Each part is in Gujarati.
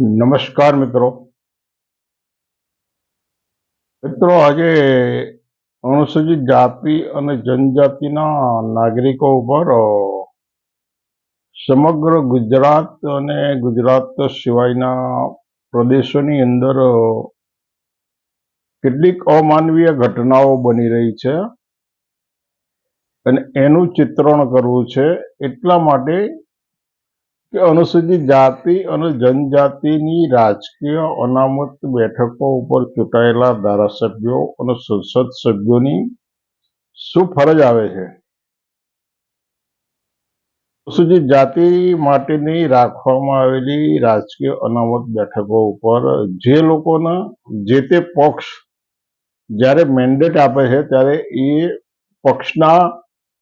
નમસ્કાર મિત્રો. મિત્રો, આજે અનુસૂચિત જાતિ અને જનજાતિના નાગરિકો ઉપર સમગ્ર ગુજરાત અને ગુજરાત સિવાયના પ્રદેશોની અંદર કેટલીક અમાનવીય ઘટનાઓ બની રહી છે અને એનું ચિત્રણ કરવું છે એટલા માટે કે અનુસૂચિત જાતિ અને જનજાતિની રાજકીય અનામત બેઠકો ઉપર ચૂંટાયેલા ધારાસભ્યો અને સંસદ સભ્યોની શું ફરજ આવે છે? અનુસૂચિત જાતિ માટેની રાખવામાં આવેલી રાજકીય અનામત બેઠકો ઉપર જે લોકોના, જે તે પક્ષ જ્યારે મેન્ડેટ આપે છે ત્યારે એ પક્ષના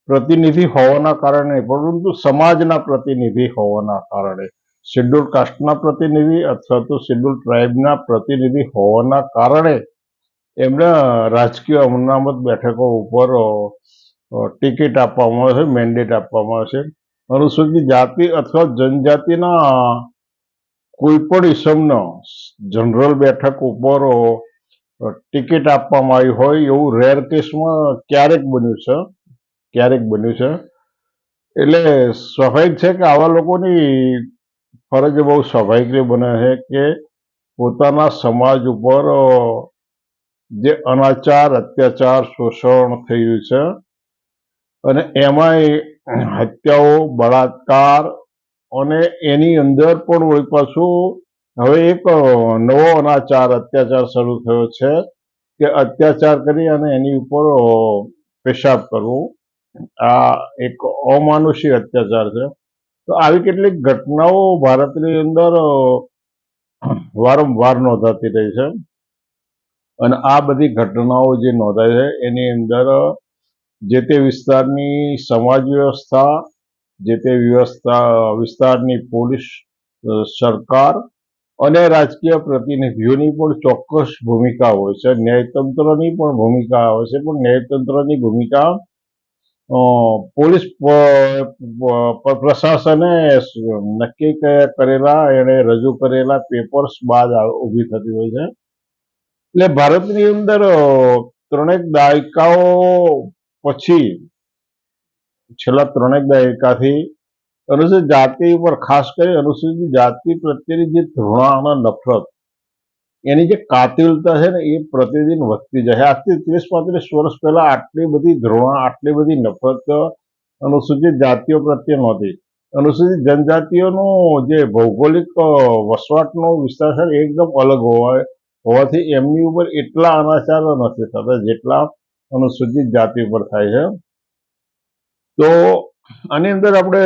પ્રતિનિધિ હોવાના કારણે, પરંતુ સમાજના પ્રતિનિધિ હોવાના કારણે. શેડ્યુલ કાસ્ટના પ્રતિનિધિ અથવા તો શેડ્યુલ ટ્રાઇબના પ્રતિનિધિ હોવાના કારણે એમને રાજકીય અમનામત બેઠકો ઉપર ટિકિટ આપવામાં આવે છે, મેન્ડેટ આપવામાં આવે છે. અનુસૂચિત જાતિ અથવા જનજાતિના કોઈ પણ ઇસમનો જનરલ બેઠક ઉપર ટિકિટ આપવામાં આવી હોય એવું રેર કેસમાં ક્યારેક બન્યું છે? ક્યારેક બન્યું છે. એટલે સ્વાભાવિક છે કે આવા લોકોની ફરજ બહુ સ્વાભાવિક બને છે કે પોતાના સમાજ ઉપર જે અનાચાર, અત્યાચાર શોષણ થયું છે અને એમાંય હત્યાઓ, બળાત્કાર અને એની અંદર પણ વળી પાછું હવે એક નવો અનાચાર, અત્યાચાર શરૂ થયો છે કે અત્યાચાર કરી અને એની ઉપર પેશાબ કરવું. આ એક અમાનુષી અત્યાચાર છે. તો આવી કેટલીક ઘટનાઓ ભારતની અંદર વારંવાર નોંધાતી રહી છે. અને આ બધી ઘટનાઓ જે નોંધાય છે, એની અંદર જે તે વિસ્તારની સમાજ વ્યવસ્થા, જે તે વ્યવસ્થા, વિસ્તારની પોલીસ સરકાર અને રાજકીય પ્રતિનિધિઓની પણ ચોક્કસ ભૂમિકા હોય છે. ન્યાયતંત્રની પણ ભૂમિકા હોય છે, પણ ન્યાયતંત્રની ભૂમિકા પોલીસ પ્રશાસને નક્કી કરેલા એને રજૂ કરેલા પેપર્સ બાદ ઊભી થતી હોય છે. એટલે ભારતની અંદર ત્રણેક દાયકાઓ પછી, છેલ્લા ત્રણેક દાયકાથી અનુસૂચિત જાતિ ઉપર, ખાસ કરી અનુસૂચિત જાતિ પ્રત્યેની જે ધૃણા નફરત એની જે કાતિલતા છે ને એ પ્રતિદિન વધતી જાય આજથી ત્રીસ પાંત્રીસ વર્ષ પહેલા આટલી બધી ધૃણા આટલી બધી નફરત અનુસૂચિત જાતિઓ પ્રત્યે નહોતી. અનુસૂચિત જનજાતિઓનું જે ભૌગોલિક વસવાટનો વિસ્તાર છે એકદમ અલગ હોવા હોવાથી એમની ઉપર એટલા અનાચાર નથી થતા જેટલા અનુસૂચિત જાતિ ઉપર થાય છે. તો આની અંદર આપણે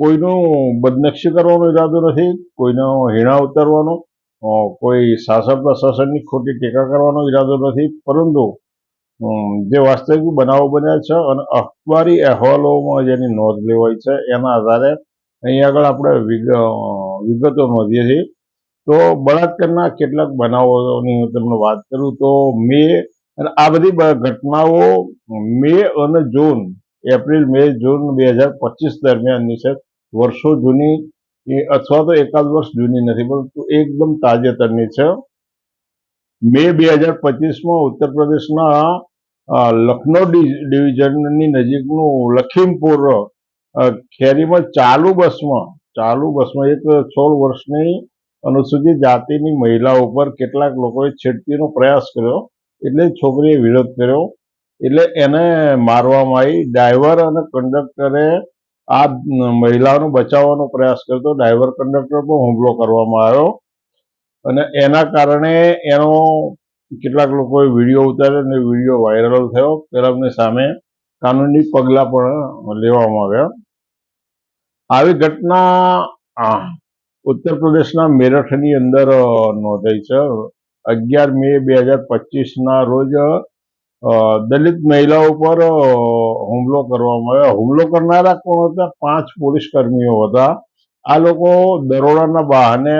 કોઈનું બદનક્ષી કરવાનો ઈરાદો નથી, કોઈનો હીણા ઉતારવાનો. કોઈ શાસક પ્રશાસનની ખોટી ટીકા કરવાનો ઈરાદો નથી, પરંતુ જે વાસ્તવિક બનાવો બન્યા છે અને અખબારી અહેવાલોમાં જેની નોંધ લેવાય છે, એના આધારે અહીં આગળ આપણે વિગતો નોંધીએ છીએ. તો બળાત્કારના કેટલાક બનાવોની હું તમને વાત કરું તો મે અને આ બધી ઘટનાઓ મે અને જૂન, એપ્રિલ, મે, જૂન બે હજાર પચીસ દરમિયાનની છે. વર્ષો જૂની એ અથવા તો એકાદ વર્ષ જૂની નથી, પરંતુ એકદમ તાજેતરની છે. મે બે હજાર પચીસમાં ઉત્તર પ્રદેશના લખનૌ ડિવિઝનની નજીકનું લખીમપુર ખેરીમાં ચાલુ બસમાં ચાલુ બસમાં એક સોળ વર્ષની અનુસૂચિત જાતિની મહિલા ઉપર કેટલાક લોકોએ છેડતીનો પ્રયાસ કર્યો, એટલે છોકરીએ વિરોધ કર્યો, એટલે એને મારવામાં આવી. ડ્રાઈવર અને કંડક્ટરે આ મહિલાનો બચાવવાનો પ્રયાસ કર્યો ડ્રાઈવર કંડક્ટર પર હુમલો કરવામાં આવ્યો. અને એના કારણે એનો કેટલાક લોકોએ વીડિયો ઉતાર્યો અને વીડિયો વાયરલ થયો. પેલાની સામે કાનૂની પગલાં પણ લેવામાં આવ્યા. આવી ઘટના ઉત્તર પ્રદેશના મેરઠની અંદર નોંધાઈ છે. અગિયાર મે બે હજાર પચીસના રોજ દલિત મહિલા ઉપર હુમલો કરવામાં આવ્યો. હુમલો કરનારા કોણ હતા? પાંચ પોલીસ કર્મીઓ હતા. આ લોકો દરોડાના બહાને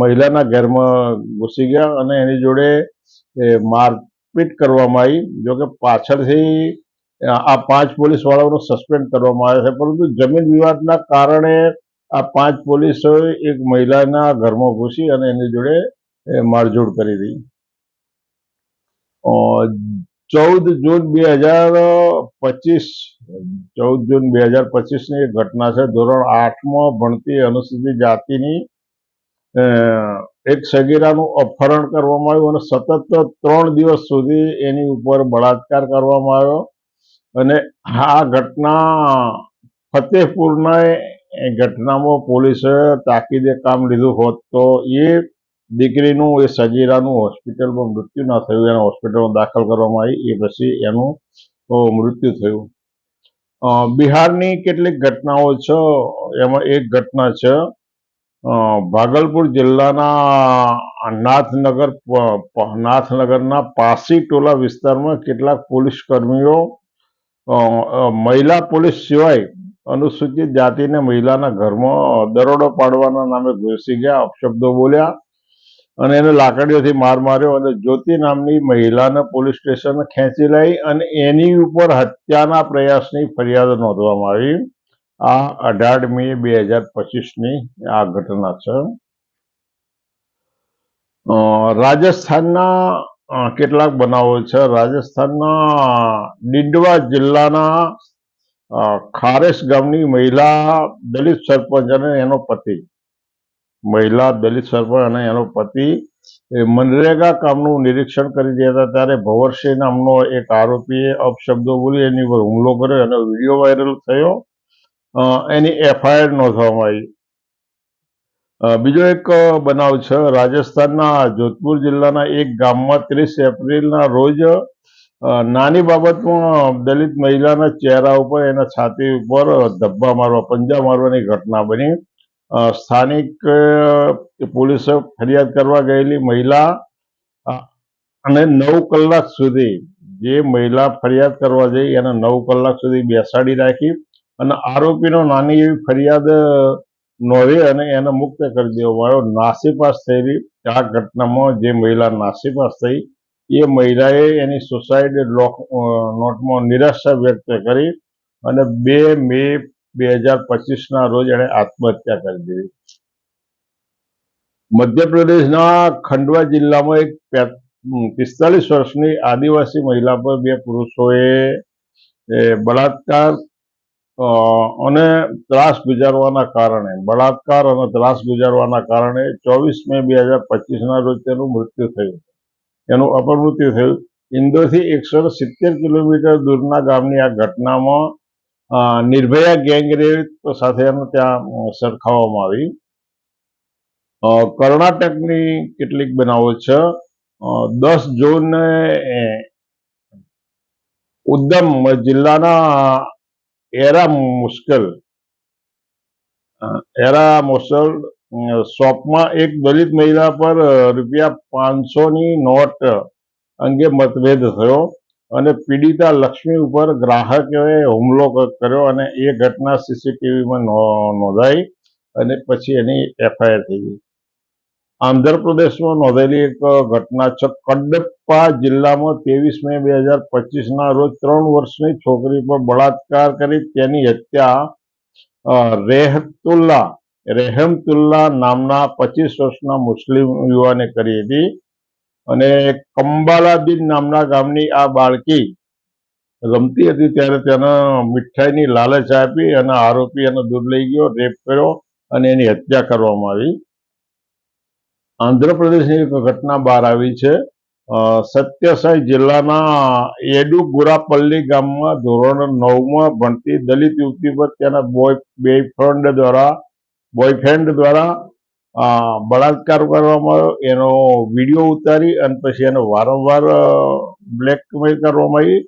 મહિલાના ઘરમાં ઘૂસી ગયા અને એની જોડે મારપીટ કરવામાં આવી. જોકે પાછળથી આ પાંચ પોલીસ વાળાઓને સસ્પેન્ડ કરવામાં આવ્યા છે. પરંતુ જમીન વિવાદના કારણે આ પાંચ પોલીસોએ એક મહિલાના ઘરમાં ઘૂસી અને એની જોડે મારઝૂડ કરી હતી ચૌદ જૂન બે હજાર પચીસ. ચૌદ જૂન બે હજાર પચીસની એક ઘટના છે. ધોરણ આઠમાં ભણતી અનુસૂચિત જાતિની એક સગીરાનું અપહરણ કરવામાં આવ્યું અને સતત ત્રણ દિવસ સુધી એની ઉપર બળાત્કાર કરવામાં આવ્યો. અને આ ઘટના ફતેહપુરના ઘટનામાં પોલીસે તાકીદે કામ લીધું હોત તો એ દીકરીનું એ સજીરાનું હોસ્પિટલમાં મૃત્યુ ના થયું, એને હોસ્પિટલમાં દાખલ કરવામાં આવી, એ પછી એનું મૃત્યુ થયું. બિહારની કેટલીક ઘટનાઓ છે, એમાં એક ઘટના છે ભાગલપુર જિલ્લાના નાથનગર નાથનગરના પાસી ટોલા વિસ્તારમાં કેટલાક પોલીસ કર્મીઓ મહિલા પોલીસ સિવાય અનુસૂચિત જાતિને મહિલાના ઘરમાં દરોડો પાડવાના નામે ઘૂસી ગયા, અપશબ્દો બોલ્યા. અને એને લાકડીઓથી માર માર્યો અને જ્યોતિ નામની મહિલાને પોલીસ સ્ટેશન ખેંચી લઈ અને એની ઉપર હત્યાના પ્રયાસની ફરિયાદ નોંધવામાં આવી. આ અઢાર મે બે હજાર પચીસની આ ઘટના છે. રાજસ્થાનના કેટલાક બનાવો છે. રાજસ્થાનના ડીંડવા જિલ્લાના ખારેશ ગામની મહિલા દલિત સરપંચ અને એનો પતિ. મહિલા દલિત સરપંચ અને એનો પતિ મનરેગા કામનું નિરીક્ષણ કરી રહ્યા હતા. ત્યારે ભવરસિંહ નામનો એક આરોપીએ અપશબ્દો બોલી એની પર હુમલો કર્યો. અને વીડિયો વાયરલ થયો. એની એફઆઈઆર નોંધવામાં આવી. બીજો એક બનાવ છે. રાજસ્થાનના જોધપુર જિલ્લાના એક ગામમાં ત્રીસ એપ્રિલના રોજ નાની બાબતમાં દલિત મહિલાના ચહેરા ઉપર એના છાતી ઉપર ધબ્બા મારવા, પંજા મારવાની ઘટના બની. સ્થાનિક પોલીસે ફરિયાદ કરવા ગયેલી મહિલા અને નવ કલાક સુધી જે મહિલા ફરિયાદ કરવા જઈ, એને નવ કલાક સુધી બેસાડી રાખી અને આરોપીનો નાની એવી ફરિયાદ નોંધી અને એને મુક્ત કરી દેવામાં આવ્યો. નાસીપાસ થયેલી આ ઘટનામાં જે મહિલા નાસીપાસ થઈ, એ મહિલાએ એની સુસાઇડ નોટમાં નિરાશા વ્યક્ત કરી અને બે મે બે હજાર પચીસના રોજ એણે આત્મહત્યા કરી દીધી. મધ્યપ્રદેશના ખંડવા જિલ્લામાં એક પિસ્તાલીસ વર્ષની આદિવાસી મહિલા પર બે પુરુષોએ બળાત્કાર અને ત્રાસ ગુજારવાના કારણે, બળાત્કાર અને ત્રાસ ગુજારવાના કારણે ચોવીસ મે બે હજાર પચીસના રોજ તેનું મૃત્યુ થયું એનું અપમૃત્યુ થયું. ઇન્દોરથી એકસો સિત્તેર કિલોમીટર દૂરના ગામની આ ઘટનામાં નિર્ભયા ગેંગરેપ સાથે ત્યાં સરખાવવામાં આવી. કર્ણાટકની કેટલીક બનાવો છે. દસ જૂન ઉદ્દમ જિલ્લાના એરા મુશ્કેલ. એરા મુશ્કેલ શોપમાં એક દલિત મહિલા પર રૂપિયા પાંચસોની નોટ અંગે મતભેદ થયો. અને પીડિતા લક્ષ્મી ઉપર ગ્રાહકે હુમલો કર્યો અને એ ઘટના સીસીટીવીમાં નોંધાઈ અને પછી એની એફઆઈઆર થઈ ગઈ. આંધ્રપ્રદેશમાં નોંધેલી એક ઘટના છે, કડપ્પા જિલ્લામાં ત્રેવીસ મે બે હજાર પચીસના રોજ ત્રણ વર્ષની છોકરી પર બળાત્કાર કરી તેની હત્યા રેહતુલ્લા, રેહમતુલ્લા નામના પચીસ વર્ષના મુસ્લિમ યુવાને કરી હતી. અને કંબાલાબીન નામના ગામની આ બાળકી રમતી હતી ત્યારે તેને મીઠાઈની લાલચ આપી અને આરોપી એને દૂર લઈ ગયો, રેપ કર્યો અને એની હત્યા કરવામાં આવી. આંધ્રપ્રદેશની એક ઘટના બહાર આવી છે. સત્યસાઈ જિલ્લાના એડુગુરાપલ્લી ગામમાં ધોરણ નવમાં ભણતી દલિત યુવતી પર તેના બોય બોયફ્રેન્ડ દ્વારા બોયફ્રેન્ડ દ્વારા બળાત્કાર કરવામાં આવ્યો, એનો વીડિયો ઉતારી અને પછી એને વારંવાર બ્લેકમેલ કરવામાં આવી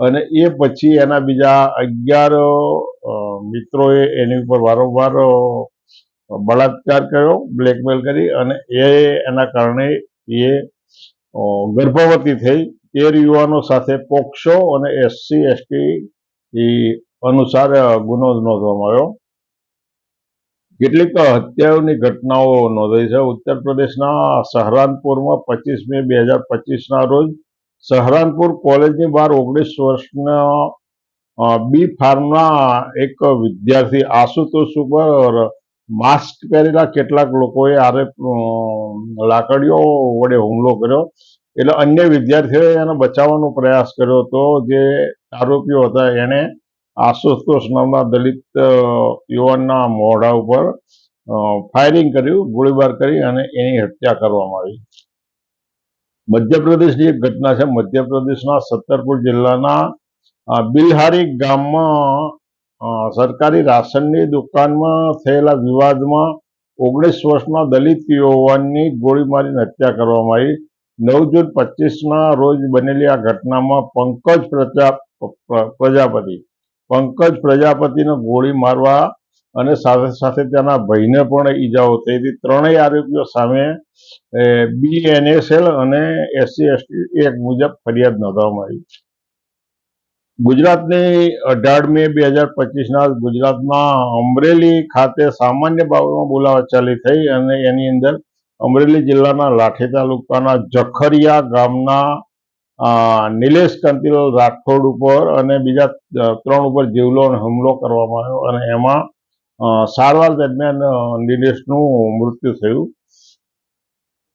અને એ પછી એના બીજા અગિયાર મિત્રોએ એની ઉપર વારંવાર બળાત્કાર કર્યો, બ્લેકમેલ કરી અને એ એના કારણે એ ગર્ભવતી થઈ. તેર યુવાનો સાથે પોક્સો અને એસસી, એસટી અનુસાર ગુનો નોંધવામાં આવ્યો. કેટલીક હત્યાઓની ઘટનાઓ નોંધાઈ છે. ઉત્તર પ્રદેશના સહરાનપુરમાં પચીસ મે બે હજાર પચીસના રોજ સહરાનપુર કોલેજની બહાર ઓગણીસ વર્ષના બી ફાર્મના એક વિદ્યાર્થી આશુતોષ ઉપર માસ્ક પહેરેલા કેટલાક લોકોએ આરે લાકડીઓ વડે હુમલો કર્યો. એટલે અન્ય વિદ્યાર્થીઓએ એને બચાવવાનો પ્રયાસ કર્યો હતો. જે આરોપીઓ હતા, એણે આશુતોષ નામના દલિત યુવાનના મોઢા ઉપર ફાયરિંગ કર્યું, ગોળીબાર કરી અને એની હત્યા કરવામાં આવી. મધ્યપ્રદેશની એક ઘટના છે. મધ્યપ્રદેશના સત્તરપુર જિલ્લાના બિલહારી ગામમાં સરકારી રાશનની દુકાનમાં થયેલા વિવાદમાં ઓગણીસ વર્ષના દલિત યુવાનની ગોળી મારીને હત્યા કરવામાં આવી. નવ જૂન પચીસના રોજ બનેલી આ ઘટનામાં પંકજ પ્રજા પ્રજાપતિ પંકજ પ્રજાપતિને ગોળી મારવા અને સાથે સાથે તેના ભાઈને પણ ઈજાઓ થઈ હતી. ત્રણેય આરોપીઓ સામે બીએનએસએલ અને એસસી એસટી એક મુજબ ફરિયાદ નોંધવામાં આવી ગુજરાતની અઢાર મે બે હજાર પચીસના ગુજરાતમાં અમરેલી ખાતે સામાન્ય બાબતમાં બોલાવા ચાલી થઈ અને એની અંદર અમરેલી જિલ્લાના લાઠી તાલુકાના જખરિયા ગામના નિલેશ કાંતિલાલ રાઠોડ ઉપર અને બીજા ત્રણ ઉપર જીવલો હુમલો કરવામાં આવ્યો અને એમાં સારવાર દરમિયાન નિલેશનું મૃત્યુ થયું.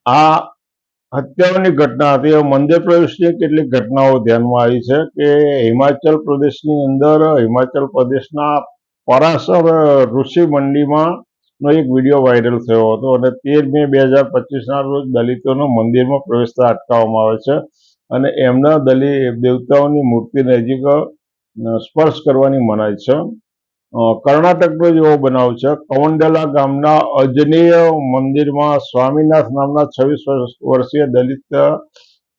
આ હત્યાઓની ઘટના હતી. મંદિર પ્રવેશની કેટલીક ઘટનાઓ ધ્યાનમાં આવી છે કે હિમાચલ પ્રદેશની અંદર, હિમાચલ પ્રદેશના પરાસર ઋષિ મંડીમાં નો એક વીડિયો વાયરલ થયો હતો અને તેર મે બે હજાર પચીસના રોજ દલિતોનો મંદિરમાં પ્રવેશતા અટકાવવામાં આવે છે. અને એમના દલિત દેવતાઓની મૂર્તિને નજીક સ્પર્શ કરવાની મનાઈ છે. કર્ણાટકનો જ એવો બનાવ છે. કવંડલા ગામના અજનેય મંદિરમાં સ્વામીનાથ નામના છવ્વીસ વર્ષીય દલિત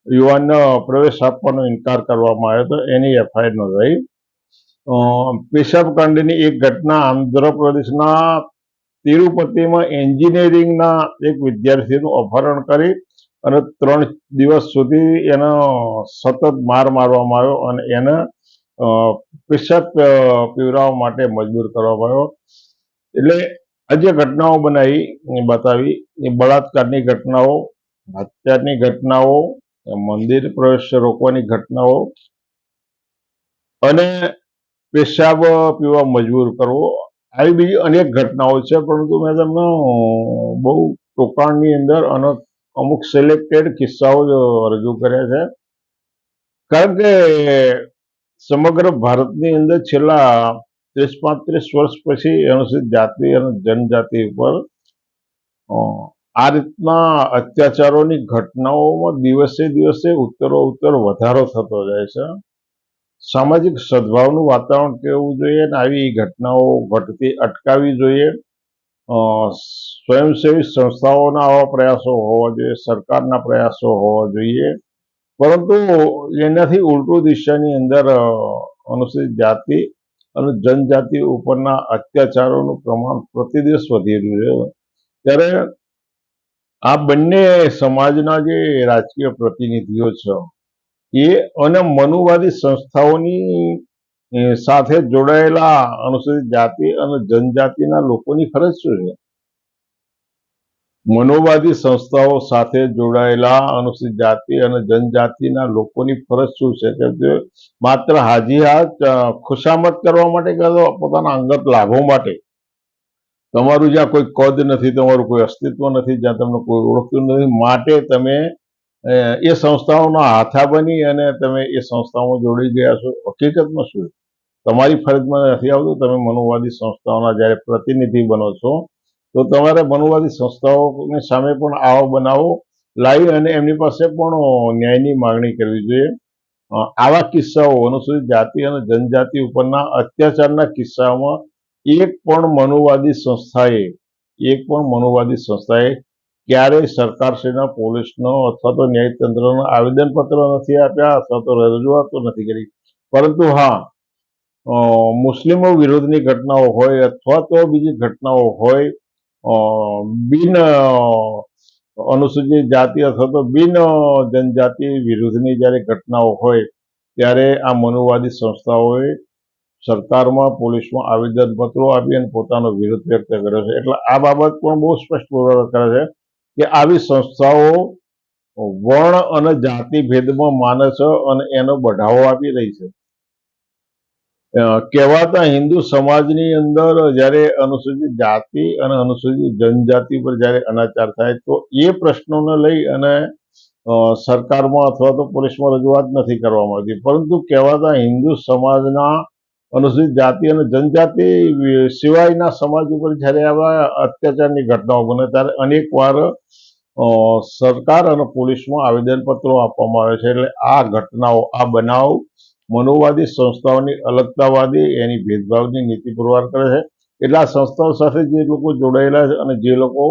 યુવાનને પ્રવેશ આપવાનો ઇનકાર કરવામાં આવ્યો હતો. એની એફઆઈઆર નોંધાઈ. પેશાબકાંડની એક ઘટના આંધ્રપ્રદેશના તિરુપતિમાં એન્જિનિયરિંગના એક વિદ્યાર્થીનું અપહરણ કરી અને ત્રણ દિવસ સુધી એનો સતત માર મારવામાં આવ્યો અને એને પેશાબ અ, પીવડાવવા માટે મજબૂર કરવામાં આવ્યો. એટલે આ જે ઘટનાઓ બનાવી બતાવી એ બળાત્કારની ઘટનાઓ હત્યાની ઘટનાઓ મંદિર પ્રવેશ રોકવાની ઘટનાઓ અને પેશાબ પીવા મજબૂર કરવો આવી બીજી અનેક ઘટનાઓ છે. પરંતુ મેં તમને બહુ ટોકાણની અંદર અને અમુક સિલેક્ટેડ કિસ્સાઓ જ રજૂ કર્યા છે. કારણ કે સમગ્ર ભારતની અંદર છેલ્લા ત્રીસ પાંત્રીસ વર્ષ પછી અનુસૂચિત જાતિ અને જનજાતિ ઉપર આ રીતના અત્યાચારોની ઘટનાઓમાં દિવસે દિવસે ઉત્તરો ઉત્તર વધારો થતો જાય છે. સામાજિક સદભાવનું વાતાવરણ કેવું જોઈએ અને આવી ઘટનાઓ ઘટતી અટકાવવી જોઈએ. સ્વયંસેવી સંસ્થાઓના આવા પ્રયાસો હોવા જોઈએ, સરકારના પ્રયાસો હોવા જોઈએ. પરંતુ એનાથી ઉલટું દિશાની અંદર અનુસૂચિત જાતિ અને જનજાતિ ઉપરના અત્યાચારોનું પ્રમાણ પ્રતિદેશ વધી રહ્યું છે. ત્યારે આ બંને સમાજના જે રાજકીય પ્રતિનિધિઓ છે, એ અને મનુવાદી સંસ્થાઓની સાથે જોડાયેલા અનુસૂચિત જાતિ અને જનજાતિના લોકોની ફરજ શું છે? મનોવાદી સંસ્થાઓ સાથે જોડાયેલા અનુસૂચિત જાતિ અને જનજાતિના લોકોની ફરજ શું છે? કે તે માત્ર હાજી હાથ ખુશામત કરવા માટે કે પોતાના અંગત લાભો માટે? તમારું જ્યાં કોઈ કદ નથી, તમારું કોઈ અસ્તિત્વ નથી, જ્યાં તમને કોઈ ઓળખતું નથી, માટે તમે એ સંસ્થાઓના હાથા બની અને તમે એ સંસ્થાઓમાં જોડી ગયા છો. હકીકતમાં શું? તમારી ફરજમાં નથી આવતું તમે મનોવાદી સંસ્થાઓના જ્યારે પ્રતિનિધિ બનો છો, તો તમારે મનોવાદી સંસ્થાઓની સામે પણ આવો બનાવો. લાવી અને એમની પાસે પણ ન્યાયની માગણી કરવી જોઈએ. આવા કિસ્સાઓ અનુસૂચિત જાતિ અને જનજાતિ ઉપરના અત્યાચારના કિસ્સાઓમાં એક પણ મનોવાદી સંસ્થાએ, એક પણ મનોવાદી સંસ્થાએ ક્યારેય સરકારશ્રીના પોલીસનો અથવા તો ન્યાયતંત્રનો આવેદનપત્ર નથી આપ્યા અથવા તો રજૂઆતો નથી કરી. પરંતુ હા મુસ્લિમો વિરોધની ઘટનાઓ હોય અથવા તો બીજી ઘટનાઓ હોય બિન અનુસૂચિત જાતિ અથવા તો બિન જનજાતિ વિરુદ્ધની જ્યારે ઘટનાઓ હોય, ત્યારે આ મનુવાદી સંસ્થાઓએ સરકારમાં પોલીસમાં આવેદનપત્રો આપી અને પોતાનો વિરોધ વ્યક્ત કર્યો છે. એટલે આ બાબત પણ બહુ સ્પષ્ટ પુરવાર કરે છે. કે આવી સંસ્થાઓ વર્ણ અને જાતિ ભેદમાં માને અને એનો બઢાવો આપી રહી છે. કહેવાતા હિન્દુ સમાજની અંદર જ્યારે અનુસૂચિત જાતિ અને અનુસૂચિત જનજાતિ પર જ્યારે અનાચાર થાય તો એ પ્રશ્નોને લઈ અને સરકારમાં અથવા તો પોલીસમાં રજૂઆત નથી કરવામાં આવતી. પરંતુ કહેવાતા હિન્દુ સમાજના અનુસૂચિત જાતિ અને જનજાતિ સિવાયના સમાજ ઉપર જ્યારે આવા અત્યાચારની ઘટનાઓ બને ત્યારે અનેક વાર સરકાર અને પોલીસમાં આવેદનપત્રો આપવામાં આવે છે. એટલે આ ઘટનાઓ આ બનાવ મનોવાદી સંસ્થાઓની અલગતાવાદી એની ભેદભાવની નીતિ પુરવાર કરે છે. એટલે આ સંસ્થાઓ સાથે જે લોકો જોડાયેલા છે અને જે લોકો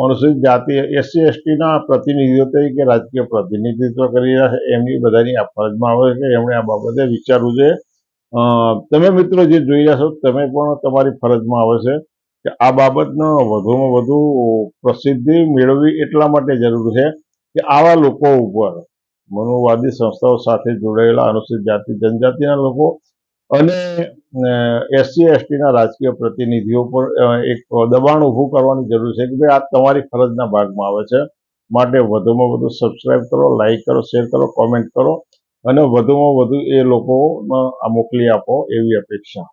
અનુસૂચિત જાતિ એસસી એસટીના પ્રતિનિધિઓ તરીકે રાજકીય પ્રતિનિધિત્વ કરી રહ્યા છે એમની બધાની આ ફરજમાં આવે છે. એમણે આ બાબતે વિચારવું અ, તમે મિત્રો જે જોઈ રહ્યા છો, તમે પણ તમારી ફરજમાં આવે છે કે આ બાબતનો વધુમાં વધુ પ્રસિદ્ધિ મેળવવી એટલા માટે જરૂરી છે કે આવા લોકો ઉપર મનોવાદી સંસ્થાઓ સાથે જોડાયેલા અનુસૂચિત જાતિ, જનજાતિના લોકો અને એસસી, એસટીના રાજકીય પ્રતિનિધિઓ પર એક દબાણ ઊભું કરવાની જરૂર છે કે ભાઈ આ તમારી ફરજના ભાગમાં આવે છે. માટે વધુમાં વધુ સબસ્ક્રાઇબ કરો લાઈક કરો શેર કરો કોમેન્ટ કરો. અને વધુમાં વધુ એ લોકોમાં આ મોકલી આપો એવી અપેક્ષા.